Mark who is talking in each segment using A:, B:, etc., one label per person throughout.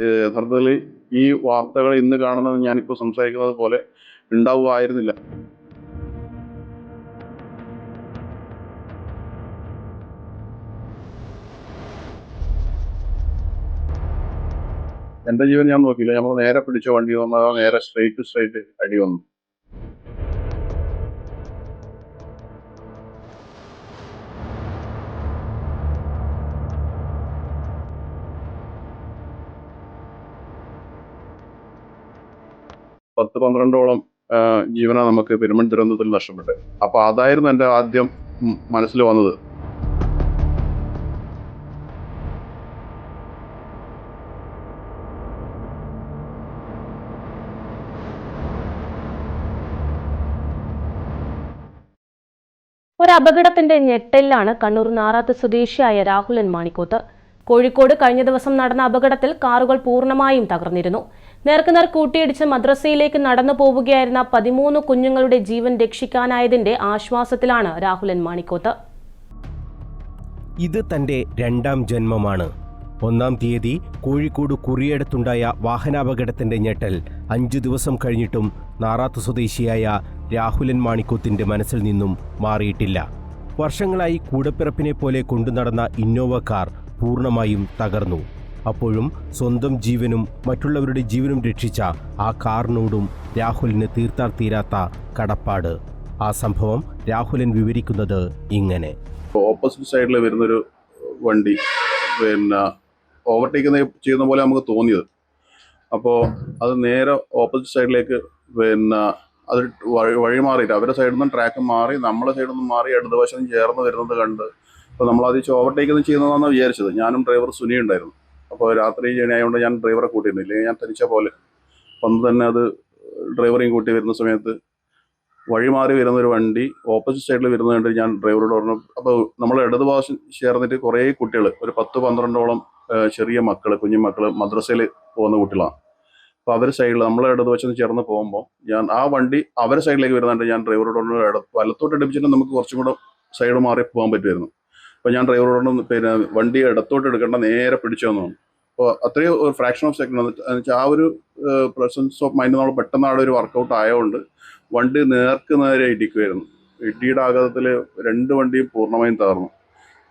A: യഥാർത്ഥത്തിൽ ഈ വാർത്തകൾ ഇന്ന് കാണുന്നത് ഞാനിപ്പോൾ സംസാരിക്കുന്നത് പോലെ ഉണ്ടാവുമായിരുന്നില്ല എന്റെ ജീവൻ ഞാൻ നോക്കിയില്ല. നമ്മൾ നേരെ പിടിച്ച വണ്ടി വന്നതോ നേരെ സ്ട്രൈറ്റ് സ്ട്രൈറ്റ് അടി വന്നു. പത്ത് പന്ത്രണ്ടോളം ജീവന നമുക്ക് പെരുമൺ ദുരന്തത്തിൽ നഷ്ടപ്പെട്ടു അപ്പൊ അതായിരുന്നു എന്റെ ആദ്യം മനസ്സിൽ വന്നത്.
B: ഒരു അപകടത്തിന്റെ ഞെട്ടലിലാണ് കണ്ണൂർ നാറാത്ത് സ്വദേശിയായ രാഹുലൻ മാണിക്കോത്ത്. കോഴിക്കോട് കഴിഞ്ഞ ദിവസം നടന്ന അപകടത്തിൽ കാറുകൾ പൂർണമായും തകർന്നിരുന്നു. നേർക്കുനേർ കൂട്ടിയിടിച്ച് മദ്രസയിലേക്ക് നടന്നു പോവുകയായിരുന്ന പതിമൂന്ന് കുഞ്ഞുങ്ങളുടെ ജീവൻ രക്ഷിക്കാനായതിന്റെ ആശ്വാസത്തിലാണ് രാഹുലൻ മാണിക്കോത്ത്.
C: ഇത് തന്റെ രണ്ടാം ജന്മമാണ്. ഒന്നാം തീയതി കോഴിക്കോട് കുറിയടത്തുണ്ടായ വാഹനാപകടത്തിന്റെ ഞെട്ടൽ അഞ്ചു ദിവസം കഴിഞ്ഞിട്ടും നാറാത്ത് സ്വദേശിയായ രാഹുലൻ മാണിക്കോത്തിന്റെ മനസ്സിൽ നിന്നും മാറിയിട്ടില്ല. വർഷങ്ങളായി കൂടപ്പിറപ്പിനെ പോലെ കൊണ്ടുനടന്ന ഇന്നോവ കാർ പൂർണമായും തകർന്നു. അപ്പോഴും സ്വന്തം ജീവനും മറ്റുള്ളവരുടെ ജീവനും രക്ഷിച്ച ആ കാറിനോടും രാഹുലിന് തീർത്താൽ തീരാത്ത കടപ്പാട്. ആ സംഭവം രാഹുലൻ വിവരിക്കുന്നത് ഇങ്ങനെ.
A: ഓപ്പോസിറ്റ് സൈഡിൽ വരുന്നൊരു വണ്ടി പിന്നെ ഓവർടേക്ക് ചെയ്യുന്ന പോലെ നമുക്ക് തോന്നിയത്. അപ്പോൾ അത് നേരെ ഓപ്പോസിറ്റ് സൈഡിലേക്ക് പിന്നെ അത് വഴി വഴി മാറിയിട്ട് അവരുടെ സൈഡിൽ നിന്നും ട്രാക്ക് മാറി നമ്മളെ സൈഡിൽ നിന്നും മാറി ഇടതുവശം ചേർന്ന് വരുന്നത് കണ്ട് അപ്പോൾ നമ്മൾ അത് ഓവർടേക്ക് ഒന്നും ചെയ്യുന്നതെന്നാണ് വിചാരിച്ചത്. ഞാനും ഡ്രൈവർ സുനി ഉണ്ടായിരുന്നു. അപ്പോൾ രാത്രി ജേണി ആയതുകൊണ്ട് ഞാൻ ഡ്രൈവറെ കൂട്ടിയിരുന്നു. ഇല്ലെങ്കിൽ ഞാൻ തനിച്ച പോലെ വന്ന് തന്നെ അത് ഡ്രൈവറെയും കൂട്ടി വരുന്ന സമയത്ത് വഴി മാറി വരുന്ന ഒരു വണ്ടി ഓപ്പോസിറ്റ് സൈഡിൽ വരുന്നത് കണ്ട് ഞാൻ ഡ്രൈവറോട് പറഞ്ഞു അപ്പോൾ നമ്മൾ ഇടതുഭാഗം ചേർന്നിട്ട് കുറേ കുട്ടികൾ ഒരു പത്ത് പന്ത്രണ്ടോളം ചെറിയ മക്കൾ കുഞ്ഞു മക്കൾ മദ്രസയിൽ പോകുന്ന കുട്ടികളാണ്. അപ്പോൾ അവർ സൈഡിൽ നമ്മളെ ഇടതുവശം ചേർന്ന് പോകുമ്പോൾ ഞാൻ ആ വണ്ടി അവരുടെ സൈഡിലേക്ക് വരുന്നുണ്ട് ഞാൻ ഡ്രൈവറോട് പറഞ്ഞു വലത്തോട്ട് ഇടിപ്പിച്ചിട്ട് നമുക്ക് കുറച്ചും കൂടെ സൈഡ് മാറി പോകാൻ പറ്റുമായിരുന്നു അപ്പോൾ ഞാൻ ഡ്രൈവറോട് പിന്നെ വണ്ടി ഇടത്തോട്ട് എടുക്കേണ്ട നേരെ പിടിച്ചു വന്നു. അപ്പോൾ അത്രയും ഒരു ഫ്രാക്ഷൻ ഓഫ് സെക്കൻഡ് വെച്ചാൽ ആ ഒരു പ്രസൻസ് ഓഫ് മൈൻഡ് നമ്മൾ പെട്ടെന്ന് അവിടെ ഒരു വർക്കൗട്ട് ആയതുകൊണ്ട് വണ്ടി നേർക്ക് നേരെ ഇടിക്കുമായിരുന്നു ഇടിയുടെ ആഘാതത്തിൽ രണ്ട് വണ്ടിയും പൂർണമായും തകർന്നു.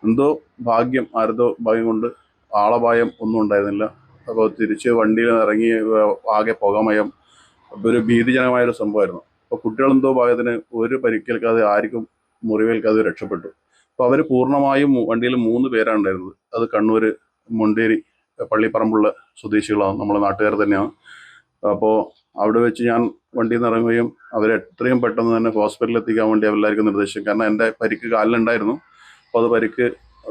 A: എന്തോ ഭാഗ്യം ആരതോ ഭാഗ്യം കൊണ്ട് ആളപായം ഒന്നും ഉണ്ടായിരുന്നില്ല. അപ്പോൾ തിരിച്ച് വണ്ടിയിൽ ഇറങ്ങി ആകെ പുകമയം ഒരു ഭീതിജനമായ ഒരു സംഭവമായിരുന്നു. അപ്പോൾ കുട്ടികളെന്തോ ഭാഗത്തിന് ഒരു പരിക്കേൽക്കാതെ ആർക്കും മുറിവേൽക്കാതെ രക്ഷപ്പെട്ടു. അപ്പോൾ അവർ പൂർണമായും വണ്ടിയിൽ മൂന്ന് പേരാണ് ഉണ്ടായിരുന്നത്. അത് കണ്ണൂർ മുണ്ടേരി പള്ളിപ്പറമ്പുള്ള സ്വദേശികളാണ്. നമ്മളെ നാട്ടുകാർ തന്നെയാണ്. അപ്പോൾ അവിടെ വെച്ച് ഞാൻ വണ്ടിയിൽ നിന്ന് ഇറങ്ങുകയും അവരെ എത്രയും പെട്ടെന്ന് തന്നെ ഹോസ്പിറ്റലിൽ എത്തിക്കാൻ വേണ്ടി അവരെല്ലാവർക്കും നിർദ്ദേശിച്ചു കാരണം എന്റെ പരിക്ക് കാലിലുണ്ടായിരുന്നു. അപ്പോൾ അത് പരിക്ക്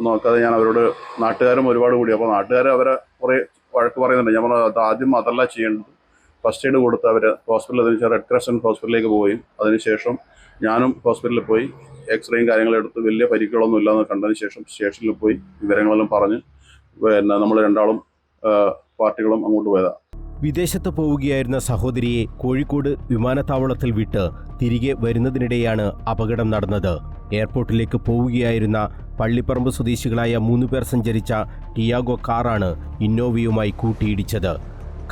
A: നോക്കാതെ ഞാൻ അവരോട് നാട്ടുകാരും ഒരുപാട് കൂടി. അപ്പോൾ നാട്ടുകാർ അവരെ കുറേ വഴക്ക് പറയുന്നുണ്ട്. ഞാൻ പറഞ്ഞു അത് ആദ്യം അതല്ല ചെയ്യേണ്ടത്. ഫസ്റ്റ് എയ്ഡ് കൊടുത്ത് അവർ ഹോസ്പിറ്റലിൽ അതിന് റെഡ് ക്രസന്റ് ഹോസ്പിറ്റലിലേക്ക് പോയി അതിനുശേഷം ഞാനും ഹോസ്പിറ്റലിൽ പോയി എക്സ്റേയും കാര്യങ്ങളും എടുത്ത് വലിയ പരിക്കുകളൊന്നും ഇല്ലാന്ന് കണ്ടതിന് ശേഷം സ്റ്റേഷനിൽ പോയി വിവരങ്ങളെല്ലാം പറഞ്ഞ് പിന്നെ നമ്മൾ രണ്ടാളും പാർട്ടികളും അങ്ങോട്ട് പോയതാണ്
C: വിദേശത്ത് പോവുകയായിരുന്ന സഹോദരിയെ കോഴിക്കോട് വിമാനത്താവളത്തിൽ വിട്ട് തിരികെ വരുന്നതിനിടെയാണ് അപകടം നടന്നത്. എയർപോർട്ടിലേക്ക് പോവുകയായിരുന്ന പള്ളിപ്പറമ്പ് സ്വദേശികളായ മൂന്നുപേർ സഞ്ചരിച്ച ടിയാഗോ കാറാണ് ഇന്നോവയുമായി കൂട്ടിയിടിച്ചത്.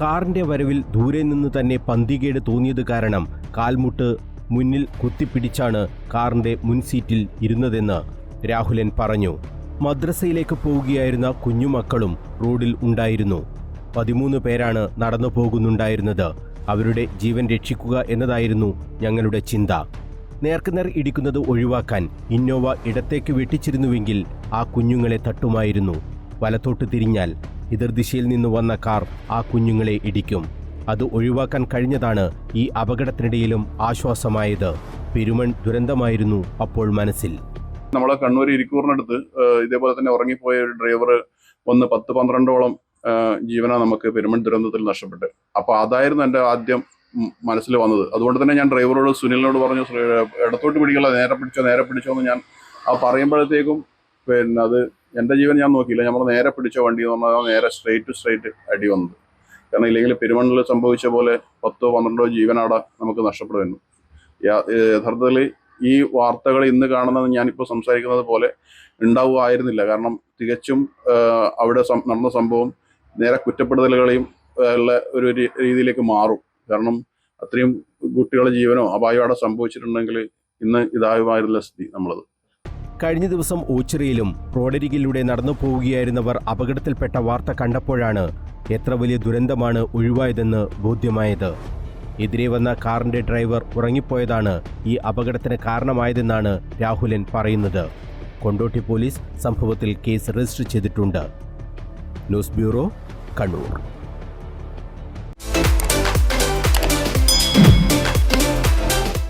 C: കാറിന്റെ വരവിൽ ദൂരെ നിന്ന് തന്നെ പന്തികേട് തോന്നിയത് കാരണം കാൽമുട്ട് മുന്നിൽ കുത്തിപ്പിടിച്ചാണ് കാറിന്റെ മുൻസീറ്റിൽ ഇരുന്നതെന്ന് രാഹുലൻ പറഞ്ഞു. മദ്രസയിലേക്ക് പോവുകയായിരുന്ന കുഞ്ഞുമക്കളും റോഡിൽ ഉണ്ടായിരുന്നു. പതിമൂന്ന് പേരാണ് നടന്നു പോകുന്നുണ്ടായിരുന്നത്. അവരുടെ ജീവൻ രക്ഷിക്കുക എന്നതായിരുന്നു ഞങ്ങളുടെ ചിന്ത. നേർക്കുനേർ ഇടിക്കുന്നത് ഒഴിവാക്കാൻ ഇന്നോവ ഇടത്തേക്ക് വെട്ടിച്ചിരുന്നുവെങ്കിൽ ആ കുഞ്ഞുങ്ങളെ തട്ടുമായിരുന്നു. വലത്തോട്ട് തിരിഞ്ഞാൽ എതിർദിശയിൽ നിന്ന് വന്ന കാർ ആ കുഞ്ഞുങ്ങളെ ഇടിക്കും. അത് ഒഴിവാക്കാൻ കഴിഞ്ഞതാണ് ഈ അപകടത്തിനിടയിലും ആശ്വാസമായത്. പെരുമൺ ദുരന്തമായിരുന്നു അപ്പോൾ മനസ്സിൽ.
A: നമ്മളെ കണ്ണൂർ ഇരിക്കൂറിനടുത്ത് ഇതേപോലെ തന്നെ ഉറങ്ങിപ്പോയ ഒരു ഡ്രൈവർ ഒന്ന് പത്ത് പന്ത്രണ്ടോളം ജീവന നമുക്ക് പെരുമൺ ദുരന്തത്തിൽ നഷ്ടപ്പെട്ടു അപ്പൊ അതായിരുന്നു എന്റെ ആദ്യം മനസ്സിൽ വന്നത്. അതുകൊണ്ട് തന്നെ ഞാൻ ഡ്രൈവറോട് സുനിലിനോട് പറഞ്ഞു "സുനി, ഇടത്തോട്ട് പിടിക്കല്ല നേരെ പിടിച്ചോ നേരെ പിടിച്ചോ എന്ന് ഞാൻ ആ പറയുമ്പോഴത്തേക്കും പിന്നെ അത് എന്റെ ജീവൻ ഞാൻ നോക്കിയില്ല. നമ്മൾ നേരെ പിടിച്ച വണ്ടി പറഞ്ഞാൽ നേരെ ടു സ്ട്രേറ്റ് അടി വന്നത്. കാരണം ഇല്ലെങ്കിൽ പെരുമണ്ണിൽ സംഭവിച്ച പോലെ പത്തോ പന്ത്രണ്ടോ ജീവനാടെ നമുക്ക് നഷ്ടപ്പെടുന്നു യഥാർത്ഥത്തിൽ ഈ വാർത്തകൾ ഇന്ന് കാണുന്നത് ഞാനിപ്പോൾ സംസാരിക്കുന്നത് പോലെ ഉണ്ടാവുമായിരുന്നില്ല. കാരണം തികച്ചും അവിടെ നടന്ന സംഭവം നേരെ കുറ്റപ്പെടുത്തലുകളെയും ഉള്ള ഒരു രീതിയിലേക്ക് മാറും. കാരണം അത്രയും കുട്ടികളുടെ ജീവനോ അപായം അവിടെ സംഭവിച്ചിട്ടുണ്ടെങ്കിൽ ഇന്ന് ഇതാകുമായിരുന്നില്ല സ്ഥിതി നമ്മളത്.
C: കഴിഞ്ഞ ദിവസം ഓച്ചിറയിലും റോഡരികിലൂടെ നടന്നു പോവുകയായിരുന്നവർ അപകടത്തിൽപ്പെട്ട വാർത്ത കണ്ടപ്പോഴാണ് എത്ര വലിയ ദുരന്തമാണ് ഒഴിവായതെന്ന് ബോധ്യമായത്. എതിരെ വന്ന കാറിന്റെ ഡ്രൈവർ ഉറങ്ങിപ്പോയതാണ് ഈ അപകടത്തിന് കാരണമായതെന്നാണ് രാഹുലൻ പറയുന്നത്. കൊണ്ടോട്ടി പോലീസ് സംഭവത്തിൽ കേസ് രജിസ്റ്റർ ചെയ്തിട്ടുണ്ട്. News bureau Kannur.